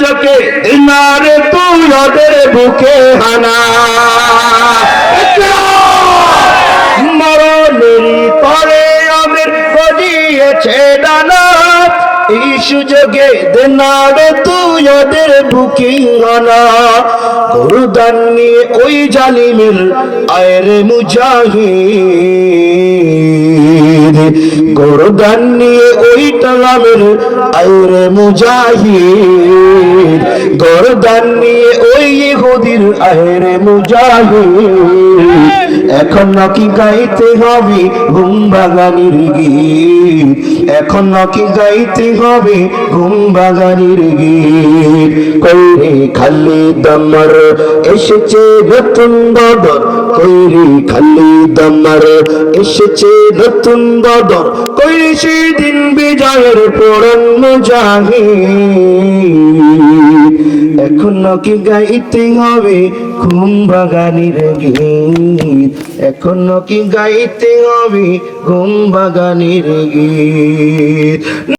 গঞ্জকে ইমারে তুই ওদের বুকে হানা। মরণের পরে আমের গজিয়েছে ডানা। এই সুযোগে দেনারে তুই ওদের বুকিং হানা। গরুদান নিয়ে ওই জালিমের আয়রে মুজাহিদ। গরুদান নিয়ে ওই টালামের আয়রে মুজাহিদ। গরদান নিয়ে ওই ইহুদির আয়রে মুজাহিদ। এখন নাকি গাইতে হবে ঘুম বাগানির গীত। এখন নাকি গাইতে হবে ঘুম বাগানির গীত কইরে খালি দমর এসেছে নতুন বদর। কইরে খালি দমর এসেছে নতুন বদর। কইরে সেদিন বিজয়ের পরম মুজাহিদ। এখন কি গাইতে হবে ঘুম বাগানির গীত। এখন কি গাইতে হবে ঘুম বাগানির গীত।